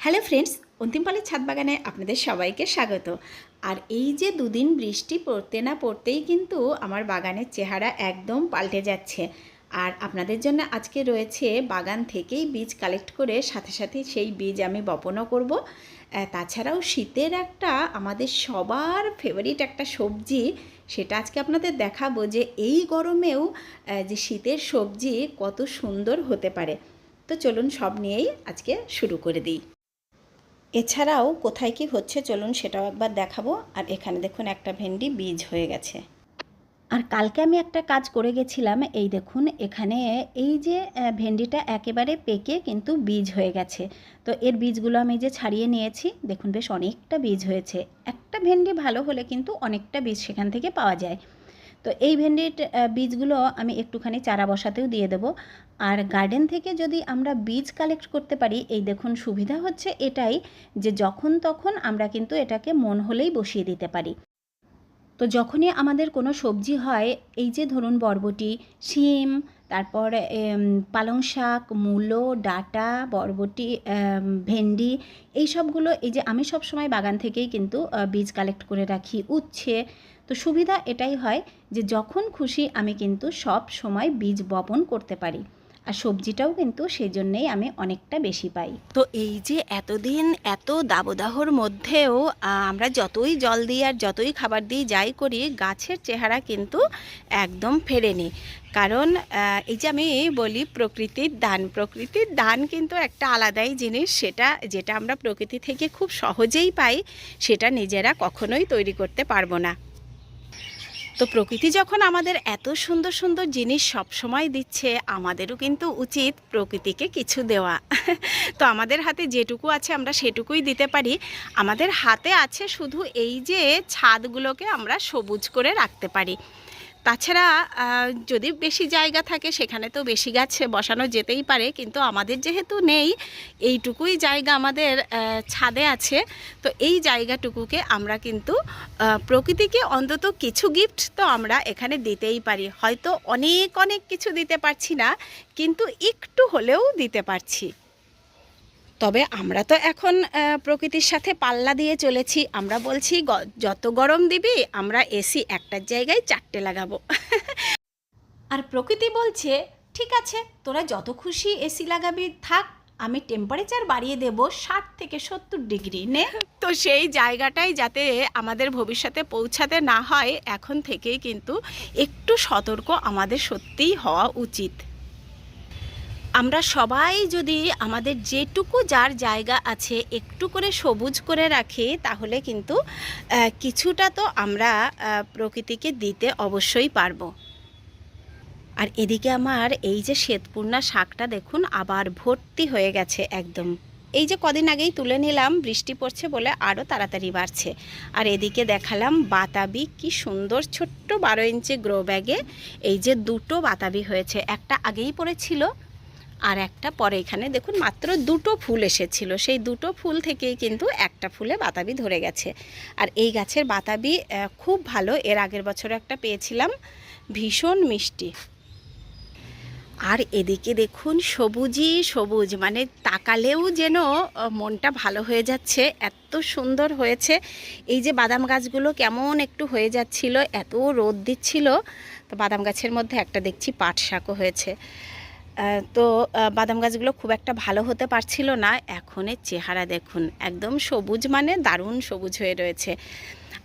Hello friends অন্তিমপালের ছাদ বাগানে আপনাদের সবাইকে স্বাগত। আর এই যে দুদিন বৃষ্টি পড়তে না পড়তেই কিন্তু আমার বাগানের চেহারা একদম পাল্টে যাচ্ছে। আর আপনাদের জন্য আজকে রয়েছে বাগান থেকেই বীজ কালেক্ট করে সাথে সাথে সেই বীজ আমি বপনও করব। তাছাড়াও শীতের একটা আমাদের সবার ফেভারিট একটা সবজি, সেটা আজকে আপনাদের দেখাবো যে এই গরমেও যে শীতের সবজি কত সুন্দর হতে পারে। তো চলুন সব নিয়েই আজকে শুরু করে দিই। এছাড়াও কোথায় কি হচ্ছে চলুন সেটাও একবার দেখাবো। আর এখানে দেখুন একটা ভেন্ডি বীজ হয়ে গেছে। আর কালকে আমি একটা কাজ করে গেছিলাম, এই দেখুন এখানে এই যে ভেন্ডিটা একেবারে পেকে কিন্তু বীজ হয়ে গেছে। তো এর বীজগুলো আমি যে ছাড়িয়ে নিয়েছি, দেখুন বেশ অনেকটা বীজ হয়েছে। একটা ভেন্ডি ভালো হলে কিন্তু অনেকটা বীজ সেখান থেকে পাওয়া যায়। তো এই ভেন্ডির বীজগুলো আমি একটুখানি চারা বসাতেও দিয়ে দেবো। আর গার্ডেন থেকে যদি আমরা বীজ কালেক্ট করতে পারি, এই দেখুন সুবিধা হচ্ছে এটাই যে যখন তখন আমরা কিন্তু এটাকে মন হলেই বসিয়ে দিতে পারি। তো যখনই আমাদের কোনো সবজি হয়, এই যে ধরুন বরবটি, শিম, তারপর পালং শাক, মূলো, ডাটা, বরবটি ভেন্ডি, এই সবগুলো এই যে আমি সব সময় বাগান থেকেই কিন্তু বীজ কালেক্ট করে রাখি। উচ্ছে তো সুবিধা এটাই হয় যে যখন খুশি আমি কিন্তু সব সময় বীজ বপন করতে পারি। আর সবজিটাও কিন্তু সেই জন্যেই আমি অনেকটা বেশি পাই। তো এই যে এতদিন এত দাবদাহর মধ্যেও আমরা যতই জল দিই আর যতই খাবার দিই যাই করি, গাছের চেহারা কিন্তু একদম ফেরেনি। কারণ এই যে আমি বলি প্রকৃতির দান প্রকৃতির দান কিন্তু একটা আলাদাই জিনিস। সেটা, যেটা আমরা প্রকৃতি থেকে খুব সহজেই পাই, সেটা নিজেরা কখনোই তৈরি করতে পারব না। তো প্রকৃতি যখন আমাদের এত সুন্দর সুন্দর জিনিস সব সময় দিচ্ছে, আমাদেরও কিন্তু উচিত প্রকৃতিকে কিছু দেওয়া। তো আমাদের হাতে যেটুকু আছে আমরা সেটুকুই দিতে পারি। আমাদের হাতে আছে শুধু এই যে ছাদগুলোকে আমরা সবুজ করে রাখতে পারি। তাছাড়া যদি বেশি জায়গা থাকে, সেখানে তো বেশি গাছ বসানো যেতেই পারে, কিন্তু আমাদের যেহেতু নেই, এইটুকুই জায়গা আমাদের ছাদে আছে। তো এই জায়গাটুকুকে আমরা কিন্তু প্রকৃতিকে অন্তত কিছু গিফট তো আমরা এখানে দিতেই পারি। হয়তো অনেক অনেক কিছু দিতে পারছি না, কিন্তু একটু হলেও দিতে পারছি। তবে আমরা তো এখন প্রকৃতির সাথে পাল্লা দিয়ে চলেছি। আমরা বলছি যত গরম দিবি আমরা এসি একটার জায়গায় চারটে লাগাবো। আর প্রকৃতি বলছে ঠিক আছে তোরা যত খুশি এসি লাগাবি থাক আমি টেম্পারেচার বাড়িয়ে দেব ষাট থেকে সত্তর ডিগ্রি নে? তো সেই জায়গাটাই যাতে আমাদের ভবিষ্যতে পৌঁছাতে না হয় এখন থেকেই কিন্তু একটু সতর্ক আমাদের সত্যিই হওয়া উচিত। আমরা সবাই যদি আমাদের যেটুকু যার জায়গা আছে একটু করে সবুজ করে রাখি, তাহলে কিন্তু কিছুটা তো আমরা প্রকৃতিকে দিতে অবশ্যই পারব। আর এদিকে আমার এই যে শ্বেতপূর্ণা শাকটা দেখুন, আবার ভর্তি হয়ে গেছে একদম। এই যে কদিন আগেই তুলে নিলাম, বৃষ্টি পড়ছে বলে আরও তাড়াতাড়ি বাড়ছে। আর এদিকে দেখালাম বাতাবি, কি সুন্দর ছোট্ট বারো ইঞ্চি গ্রো ব্যাগে এই যে দুটো বাতাবি হয়েছে। একটা আগেই পড়েছিল আর একটা পরে এখানে দেখুন মাত্র দুটো ফুল এসেছিল। সেই দুটো ফুল থেকেই কিন্তু একটা ফুলে বাতাবি ধরে গেছে। আর এই গাছের বাতাবি খুব ভালো। এর আগের বছর একটা পেয়েছিলাম। ভীষণ মিষ্টি। আর এদিকে দেখুন সবুজই সবুজ মানে তাকালেও যেন মনটা ভালো হয়ে যাচ্ছে। এত সুন্দর হয়েছে। এই যে বাদাম গাছগুলো কেমন একটু হয়ে যাচ্ছিল, এত রোদ দিচ্ছিল। তো বাদাম গাছের মধ্যে একটা দেখছি পাট শাকও হয়েছে। তো বাদাম গাছগুলো খুব একটা ভালো হতে পারছিল না। এখনের চেহারা দেখুন, একদম সবুজ মানে দারুণ সবুজ হয়ে রয়েছে।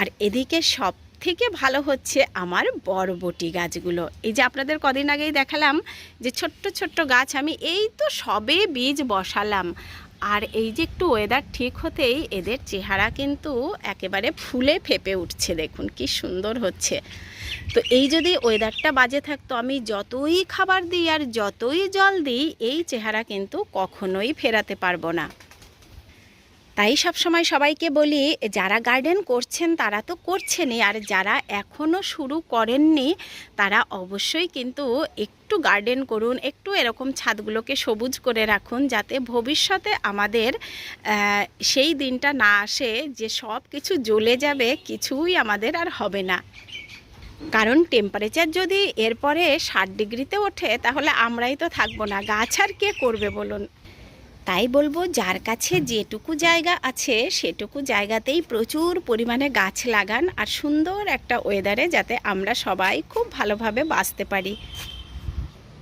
আর এদিকে সব থেকে ভালো হচ্ছে আমার বরবটি গাছগুলো। এই যে আপনাদের কদিন আগেই দেখালাম যে ছোট্ট ছোট্ট গাছ আমি এই তো সবে বীজ বসালাম। আর এই যে একটু ওয়েদার ঠিক হতেই এদের চেহারা কিন্তু একেবারে ফুলে ফেপে উঠছে, দেখুন কি সুন্দর হচ্ছে। তো এই যদি ওয়েদারটা বাজে থাকতো, আমি যতই খাবার দিই আর যতই জল দিই, এই চেহারা কিন্তু কখনোই ফেরাতে পারব না। তাই সব সময় সবাইকে বলি, যারা গার্ডেন করছেন তারা তো করছেনই, আর যারা এখনও শুরু করেননি তারা অবশ্যই কিন্তু একটু গার্ডেন করুন, একটু এরকম ছাদগুলোকে সবুজ করে রাখুন যাতে ভবিষ্যতে আমাদের সেই দিনটা না আসে যে সব কিছু জ্বলে যাবে, কিছুই আমাদের আর হবে না। কারণ টেম্পারেচার যদি এরপরে ষাট ডিগ্রিতে ওঠে তাহলে আমরাই তো থাকব না, গাছ আর কে করবে বলুন? তাই বলব, যার কাছে যেটুকু জায়গা আছে, সেটুকু জায়গাতেই প্রচুর পরিমাণে গাছ লাগান আর সুন্দর একটা ওয়েদারে যাতে আমরা সবাই খুব ভালোভাবে বাঁচতে পারি।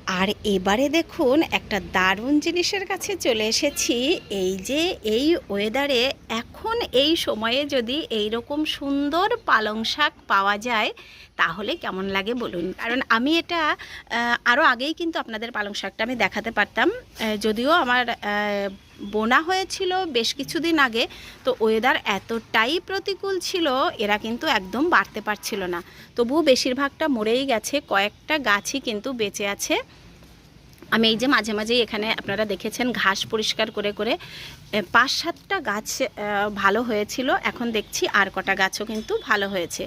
আর এবারে দেখুন, একটা দারুণ জিনিসের কাছে চলে এসেছি। এই যে, এই ওয়েদারে এখন এই সময়ে যদি এই রকম সুন্দর পালং শাক পাওয়া যায়, তাহলে কেমন লাগে বলুন? কারণ আমি এটা আরও আগেই কিন্তু আপনাদের পালং শাকটা আমি দেখাতে পারতাম। যদিও আমার বোনা হয়েছিল বেশ কিছুদিন আগে, তো ওয়েদার এতটাই প্রতিকূল ছিল, এরা কিন্তু একদম বাড়তে পারছিল না। তবুও বেশিরভাগটা মরেই গেছে, কয়েকটা গাছই কিন্তু বেঁচে আছে। আমি এই যে মাঝে মাঝেই এখানে আপনারা দেখেছেন ঘাস পরিষ্কার করে করে পাঁচ সাতটা গাছ ভালো হয়েছিল। এখন দেখছি আর কটা গাছও কিন্তু ভালো হয়েছে।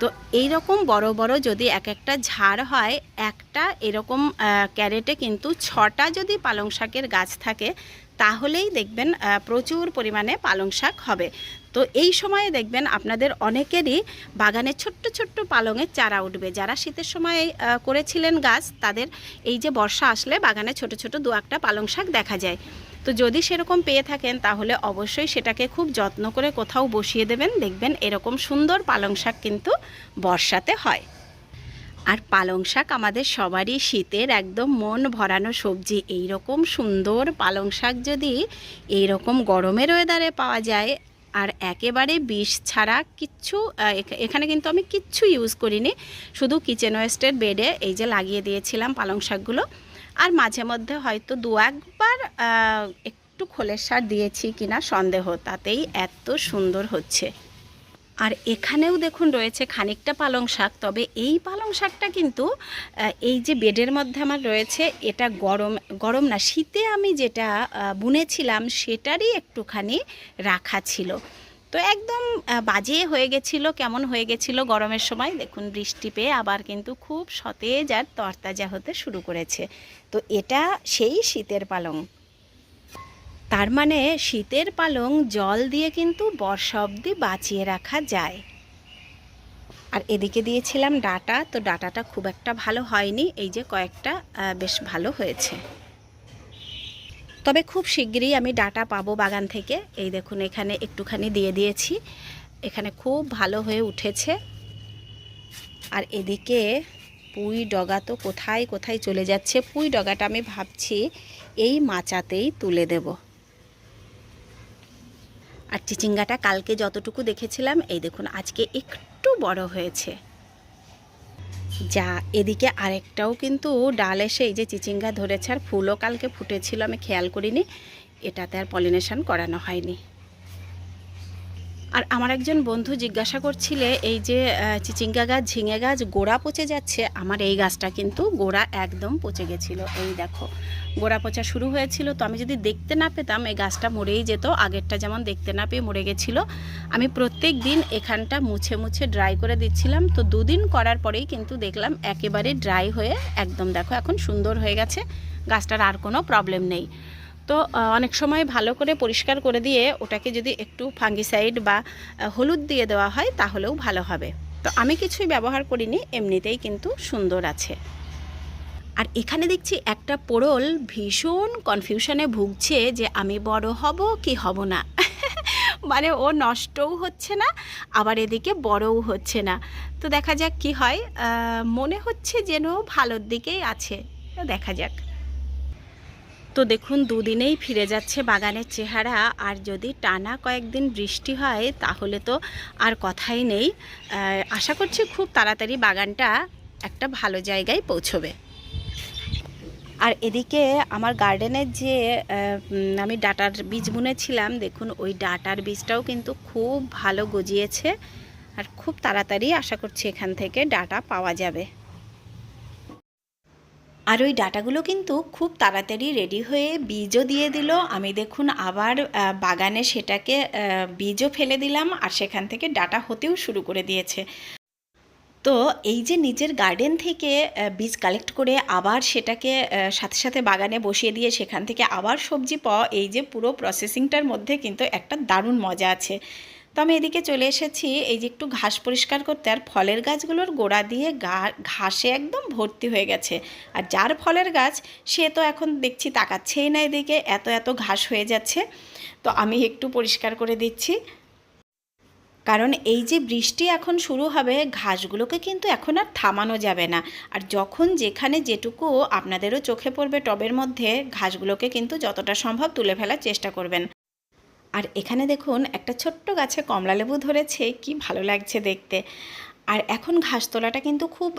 তো এই রকম বড় বড় যদি এক একটা ঝাড় হয়, একটা এরকম ক্যারেটে কিন্তু ছটা যদি পালং শাকের গাছ থাকে, তাহলেই দেখবেন প্রচুর পরিমাণে পালং শাক হবে। তো এই সময়ে দেখবেন আপনাদের অনেকেরই বাগানে ছোট্ট ছোট্ট পালংয়ের চারা উঠবে। যারা শীতের সময় করেছিলেন গাছ, তাদের এই যে বর্ষা আসলে বাগানে ছোট ছোট দু একটা পালং শাক দেখা যায়। তো যদি সেরকম পেয়ে থাকেন, তাহলে অবশ্যই সেটাকে খুব যত্ন করে কোথাও বসিয়ে দেবেন। দেখবেন এরকম সুন্দর পালং শাক কিন্তু বর্ষাতে হয়। আর পালং শাক আমাদের সবারই শীতের একদম মন ভরানো সবজি। এই রকম সুন্দর পালং শাক যদি এই রকম গরমের ওয়েদারে পাওয়া যায় আর একেবারে বিষ ছাড়া কিচ্ছু এখানে কিন্তু আমি কিচ্ছু ইউজ করিনি। শুধু কিচেন ওয়েস্টের বেডে এই যে লাগিয়ে দিয়েছিলাম পালং শাকগুলো। আর মাঝে মধ্যে হয়তো দু একবার একটু খোলের সার দিয়েছি কিনা সন্দেহ, তাতেই এত সুন্দর হচ্ছে। আর এখানেও দেখুন রয়েছে খানিকটা পালং শাক, তবে এই পালং শাকটা কিন্তু এই যে বেডের মধ্যে আমার রয়েছে, এটা গরম গরম না, শীতে আমি যেটা বুনেছিলাম সেটারই একটুখানি রাখা ছিল। তো একদম বাজে হয়ে গেছিল, কেমন হয়ে গেছিল গরমের সময়, দেখুন বৃষ্টি পেয়ে আবার কিন্তু খুব সতেজ আর তরতাজা হতে শুরু করেছে। তো এটা সেই শীতের পালং। তার মানে শীতের পালং জল দিয়ে কিন্তু বর্ষা অবধি বাঁচিয়ে রাখা যায়। আর এদিকে দিয়েছিলাম ডাটা, তো ডাটাটা খুব একটা ভালো হয়নি, এই যে কয়েকটা বেশ ভালো হয়েছে। তবে খুব শিগগিরই আমি ডাটা পাবো বাগান থেকে। এই দেখুন, এখানে একটুখানি দিয়ে দিয়েছি। এখানে খুব ভালো হয়ে উঠেছে। আর এদিকে পুঁই ডগা তো কোথায় কোথায় চলে যাচ্ছে? পুঁই ডগাটা আমি ভাবছি এই মাচাতেই তুলে দেব। আর চিচিঙ্গাটা কালকে যতটুকু দেখেছিলাম, এই দেখুন, আজকে একটু বড় হয়েছে। যা, এদিকে আরেকটাও কিন্তু ডাল এসে এই যে চিচিঙ্গা ধরেছে, আর ফুলও কালকে ফুটেছিল, আমি খেয়াল করিনি। এটাতে আর পলিনেশন করানো হয়নি। আর আমার একজন বন্ধু জিজ্ঞাসা করছিলে, এই যে চিচিঙ্গা গাছ, ঝিঙে গাছ, গোড়া পচে যাচ্ছে, আমার এই গাছটা কিন্তু গোড়া একদম পচে গেছিল। এই দেখো, গোড়া পচা শুরু হয়েছিল। তো আমি যদি দেখতে না পেতাম, এই গাছটা মরেই যেত, আগেরটা যেমন দেখতে না পেয়ে মরে গেছিল। আমি প্রত্যেক দিন এখানটা মুছে মুছে ড্রাই করে দিচ্ছিলাম। তো দুদিন করার পরেই কিন্তু দেখলাম একেবারে ড্রাই হয়ে একদম দেখো, এখন সুন্দর হয়ে গেছে। গাছটার আর কোনো প্রবলেম নেই। তো অনেক সময় ভালো করে পরিষ্কার করে দিয়ে ওটাকে যদি একটু ফাঙ্গিসাইড বা হলুদ দিয়ে দেওয়া হয় তাহলেও ভালো হবে। তো আমি কিছুই ব্যবহার করিনি, এমনিতেই কিন্তু সুন্দর আছে। আর এখানে দেখছি একটা পোড়ল ভীষণ কনফিউশনে ভুগছে যে আমি বড় হব কি হব না। মানে ও নষ্টও হচ্ছে না, আবার এদিকে বড়ও হচ্ছে না। তো দেখা যাক কি হয় মনে হচ্ছে যেন ভালোর দিকেই আছে। দেখা যাক। তো দেখুন, দুদিনেই ফিরে যাচ্ছে বাগানের চেহারা। আর যদি টানা কয়েকদিন বৃষ্টি হয়, তাহলে তো আর কথাই নেই। আশা করছি খুব তাড়াতাড়ি বাগানটা একটা ভালো জায়গায় পৌঁছবে। আর এদিকে আমার গার্ডেনের যে আমি ডাটার বীজ বুনেছিলাম, দেখুন, ওই ডাটার বীজটাও কিন্তু খুব ভালো গজিয়েছে। আর খুব তাড়াতাড়ি আশা করছি এখান থেকে ডাটা পাওয়া যাবে। আর ওই ডাটাগুলো কিন্তু খুব তাড়াতাড়ি রেডি হয়ে বীজও দিয়ে দিল। আমি দেখুন আবার বাগানে সেটাকে বীজও ফেলে দিলাম আর সেখান থেকে ডাটা হতেও শুরু করে দিয়েছে। তো এই যে নিজের গার্ডেন থেকে বীজ কালেক্ট করে আবার সেটাকে সাথে সাথে বাগানে বসিয়ে দিয়ে সেখান থেকে আবার সবজি পাওয়া, এই যে পুরো প্রসেসিংটার মধ্যে কিন্তু একটা দারুণ মজা আছে। তো আমি এদিকে চলে এসেছি। এই যে একটু ঘাস পরিষ্কার করতে, আর ফলের গাছগুলোর গোড়া দিয়ে গা, ঘাসে একদম ভর্তি হয়ে গেছে। আর যার ফলের গাছ, সে তো এখন দেখছি তাকাচ্ছেই না এদিকে, এত এত ঘাস হয়ে যাচ্ছে। তো আমি একটু পরিষ্কার করে দিচ্ছি। কারণ এই যে বৃষ্টি এখন শুরু হবে, ঘাসগুলোকে কিন্তু এখন আর থামানো যাবে না। আর যখন যেখানে যেটুকু আপনাদেরও চোখে পড়বে টবের মধ্যে, ঘাসগুলোকে কিন্তু যতটা সম্ভব তুলে ফেলার চেষ্টা করবেন। আর এখানে দেখুন একটা ছোট্ট গাছে কমলা লেবু ধরেছে, কি ভালো লাগছে দেখতে। আর এখন ঘাস তোলাটা কিন্তু খুব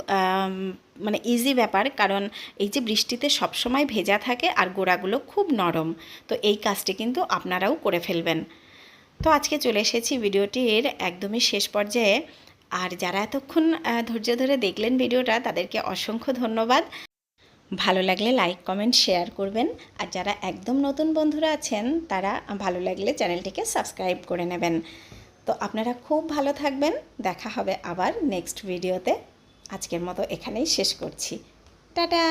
মানে ইজি ব্যাপার, কারণ এই যে বৃষ্টিতে সবসময় ভেজা থাকে আর গোড়াগুলো খুব নরম, তো এই কাজটি কিন্তু আপনারাও করে ফেলবেন। তো আজকে চলে এসেছি ভিডিওটির একদমই শেষ পর্যায়ে। আর যারা এতক্ষণ ধৈর্য ধরে দেখলেন ভিডিওটা, তাদেরকে অসংখ্য ধন্যবাদ। ভালো লাগলে লাইক কমেন্ট শেয়ার করবেন। আর যারা একদম নতুন বন্ধুরা আছেন, তারা ভালো লাগলে চ্যানেলটিকে সাবস্ক্রাইব করে নেবেন। তো আপনারা খুব ভালো থাকবেন। দেখা হবে আবার নেক্সট ভিডিওতে আজকের মতো এখানেই শেষ করছি। টাটা!